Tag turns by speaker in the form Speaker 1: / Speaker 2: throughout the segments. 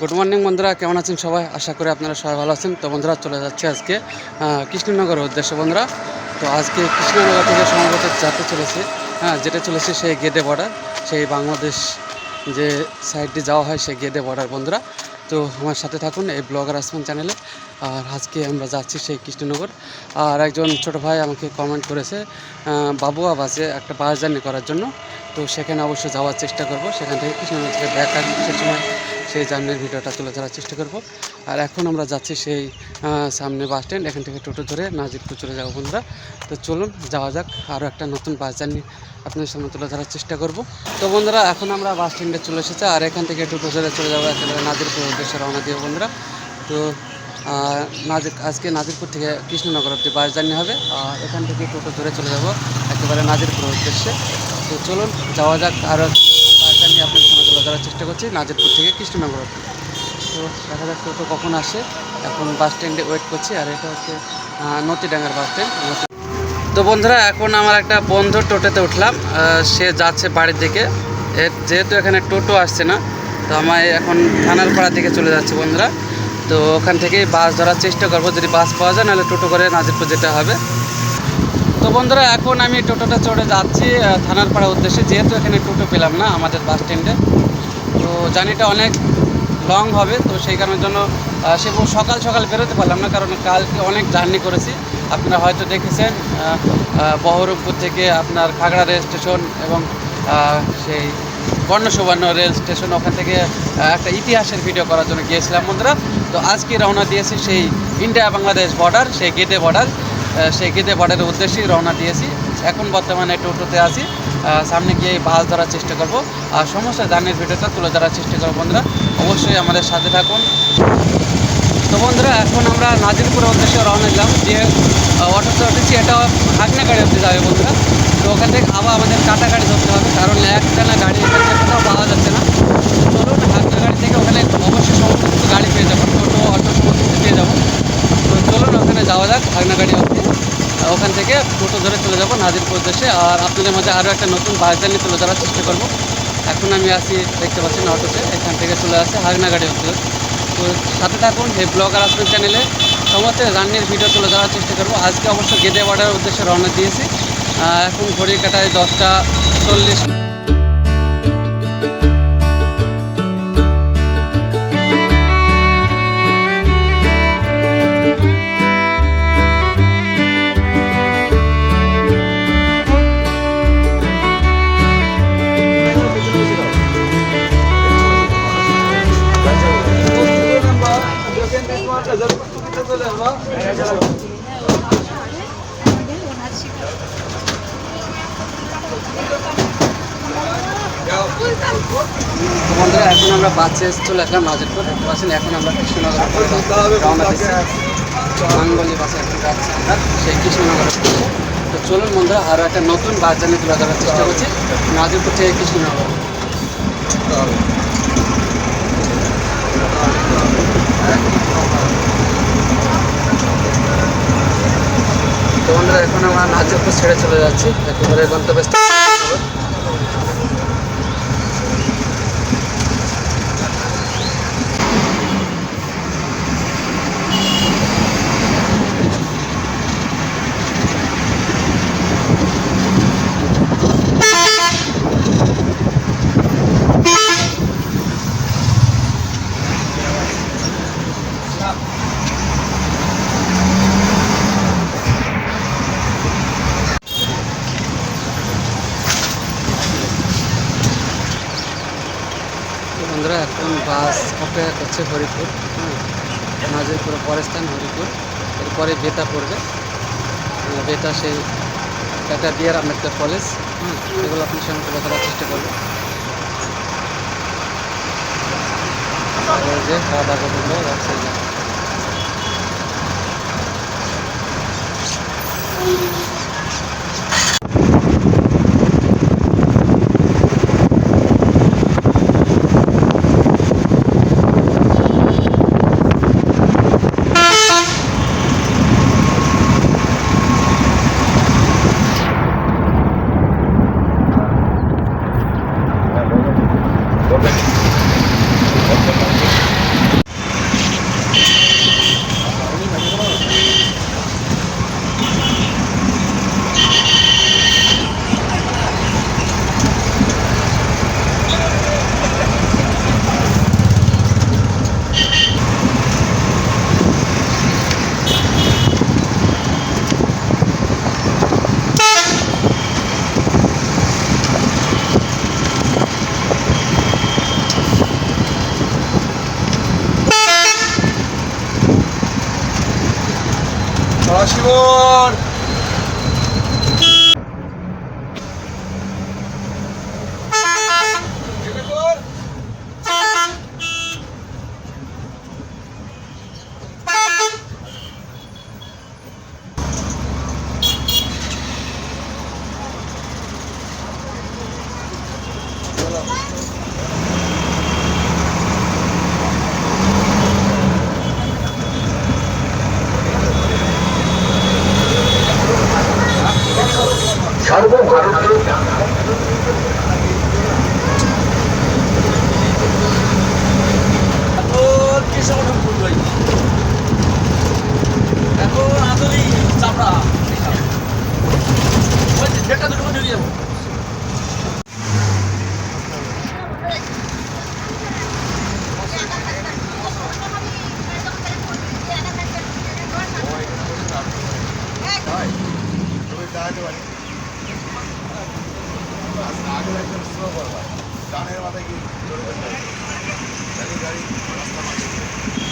Speaker 1: Good morning বন্ধুরা কেমন আছেন সবাই? আশা করি আপনারা সবাই ভালো আছেন। তো বন্ধুরা চলে যাচ্ছে আজকে আহ, কৃষ্ণনগরের উদ্দেশ্যে বন্ধুরা। তো আজকে কৃষ্ণনগর থেকে সম্ভবত যাতে চলেছে। হ্যাঁ যেটা চলেছে সেই গেদে বর্ডার সেই বাংলাদেশ যে সাইডে যাওয়া হয় সেই গেদে বর্ডার বন্ধুরা। তো আমার সাথে থাকুন এই ব্লগার আসমান চ্যানেলে আর আজকে আমরা যাচ্ছি সেই কৃষ্ণনগর। আর একজন ছোট ভাই আমাকে কমেন্ট করেছে আহ, বাবুয়া বাসে একটা বাস জার্নি করার জন্য। তো সেখানে অবশ্যই যাওয়ার চেষ্টা করব। সেখান থেকে কৃষ্ণনগর থেকে ব্যাক আসবে সে সময়। সেই জার্নির ভিডিওটা তুলে ধরার চেষ্টা করব। আর এখন আমরা যাচ্ছি সেই সামনে বাস স্ট্যান্ড, এখান থেকে টোটো ধরে নাজিরপুর চলে যাব বন্ধুরা। তো চলুন, যাওয়া যাক আরও একটা নতুন বাস জার্নি আপনাদের সামনে তুলে ধরার চেষ্টা করব। তো বন্ধুরা, এখন আমরা বাস স্ট্যান্ডে চলে এসেছি, আর এখান থেকে টোটো ধরে চলে যাব একেবারে নাজিরপুর উদ্দেশ্যে রওনা দিয়ে বন্ধুরা। তো নাজির, আজকে নাজিরপুর থেকে কৃষ্ণনগর অব্দি বাস জার্নি হবে, আর এখান থেকে টোটো ধরে চলে যাব একেবারে নাজিরপুর উদ্দেশ্যে। তো চলুন, যাওয়া যাক আরও বাস জার্নি আপনাদের তুলে ধরার চেষ্টা করছি, নাজিরপুর থেকে কৃষ্ণনগর তো দেখা যাক টোটো কখন আসে। এখন বাস স্ট্যান্ডে ওয়েট করছি, আর এটা হচ্ছে নতিডাঙ্গার বাস স্ট্যান্ড তো বন্ধুরা, এখন আমার একটা বন্ধু টোটোতে উঠলাম সে যাচ্ছে বাড়ির দিকে। যেহেতু এখানে টোটো আসছে না, তো আমায় এখন থানার পাড়া দিকে চলে যাচ্ছে বন্ধুরা। তো ওখান থেকেই বাস ধরার চেষ্টা করব, যদি বাস পাওয়া যায়, নাহলে টোটো করে নাজিরপুর যেতে হবে। তো বন্ধুরা, এখন আমি টোটোটা চড়ে যাচ্ছি থানার পাড়া উদ্দেশ্যে। যেহেতু এখানে টোটো পেলাম না আমাদের বাস স্ট্যান্ডে, তো জার্নিটা অনেক লং হবে, তো সেই কারণের জন্য সে সকাল সকাল বেরোতে পারলাম না, কারণ কালকে অনেক জার্নি করেছি। আপনারা হয়তো দেখেছেন বহরমপুর থেকে আপনার খাগড়া রেল স্টেশন এবং সেই বর্ণসুবর্ণ রেল স্টেশন, ওখান থেকে একটা ইতিহাসের ভিডিও করার জন্য গিয়েছিলাম বন্ধুরা। তো আজকে রওনা দিয়েছি সেই ইন্ডিয়া বাংলাদেশ বর্ডার, সেই গেদে বর্ডার। সেই গেদে বর্ডারের উদ্দেশ্যেই রওনা দিয়েছি। এখন বর্তমানে টোটোতে আছি। সামনে গিয়ে বাস ধরার চেষ্টা করব। আর সমস্ত জার্নির ভিডিওটা তুলে ধরার চেষ্টা করব বন্ধুরা। অবশ্যই আমাদের সাথে থাকুন। তো বন্ধুরা, এখন আমরা নাজিরপুরের উদ্দেশ্যে রওনা দিলাম। যে অটোতে উঠেছি, এটা হাগনা গাড়ি অব্দি যাবে বন্ধুরা। তো ওখান থেকে আবার আমাদের কাটা গাড়ি ধরতে হবে, কারণ একটানা গাড়ি এখান কোথাও পাওয়া যাচ্ছে না। চলুন হাগনা গাড়ি থেকে ওখানে অবশ্যই সমস্ত কিছু গাড়ি পেয়ে যাব, টোটো, অটো, সমস্ত পেয়ে যাব। তো চলুন ওখানে যাওয়া যাক হাগনা গাড়ি অব্দি ওখান থেকে টোটো ধরে চলে যাব নাজিরপুর উদ্দেশ্যে। আর আপনাদের মাঝে আরও একটা নতুন বাস জার্নি তুলে ধরার চেষ্টা করব। এখন আমি আসি দেখতে পাচ্ছেন অটোতে, এখান থেকে চলে আসে হাগনা গাড়ি অব্দি। তো সাথে থাকুন, এই ব্লগার আসবেন চ্যানেলে সমস্ত রান্নির ভিডিও তুলে ধরার চেষ্টা করব। আজকে অবশ্য গেদে বাড়ার উদ্দেশ্যে রওনা দিয়েছি। এখন ঘড়ি কাটায় দশটা চল্লিশ। বন্ধুরা, এখন আমরা বাসে চলে আসলাম নাজিরপুর দেখতে পাচ্ছেন এখন আমরা কৃষ্ণনগর বাঙ্গলি বাসে এখন যাচ্ছি আমরা, সেই কৃষ্ণনগর তো চলুন বন্ধুরা আরও একটা নতুন বাস জার্নি তুলে ধরার চেষ্টা করছি নাজিরপুর থেকে কৃষ্ণনগর। তো বন্ধুরা এখন আমরা নাচের ছেড়ে চলে যাচ্ছি। একেবারে গন্তব্যস্থল। তো বন্ধুরা, এখন বাস অপেক্ষা করছে হরিপুর হ্যাঁ? পরের স্থান হরিপুর। এরপরে বেতা পড়বে। বেতা সেই টাটা বিআর আম্বেদকর কলেজ হ্যাঁ? এগুলো আপনি সঙ্গে তুলে ধরার চেষ্টা এই যে রাধা গোবিন্দ রাজশাহী জেলা।
Speaker 2: অশিবন দাঁড়াতে পারি। আগে একদম স্লো করবা ডানের মাথায়। গাড়ি গাড়ি রাস্তা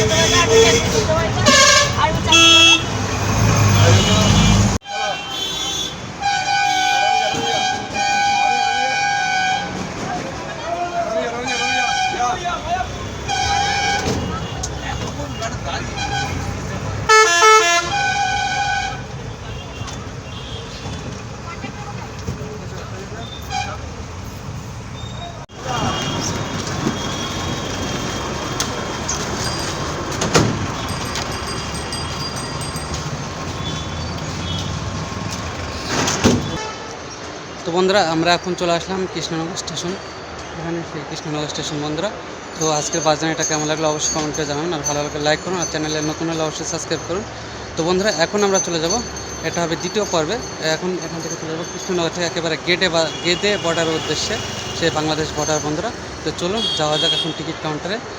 Speaker 1: বন্ধুরা, আমরা এখন চলে আসলাম কৃষ্ণনগর স্টেশন। এখানে সেই কৃষ্ণনগর স্টেশন বন্ধুরা। তো আজকের বাজারটা কেমন লাগল অবশ্যই কমেন্ট করে জানাবেন। আর ভালো লাগলে লাইক করুন, আর চ্যানেলে নতুন হলে অবশ্যই সাবস্ক্রাইব করুন। তো বন্ধুরা, এখন আমরা চলে যাব। এটা হবে দ্বিতীয় পর্বে। এখন এখান থেকে চলে যাব কৃষ্ণনগর থেকে একেবারে গেটে বা গেদে বর্ডারের উদ্দেশ্যে। সে বাংলাদেশ বর্ডার বন্ধুরা। তো চলুন, যাওয়া যাক এখন টিকিট কাউন্টারে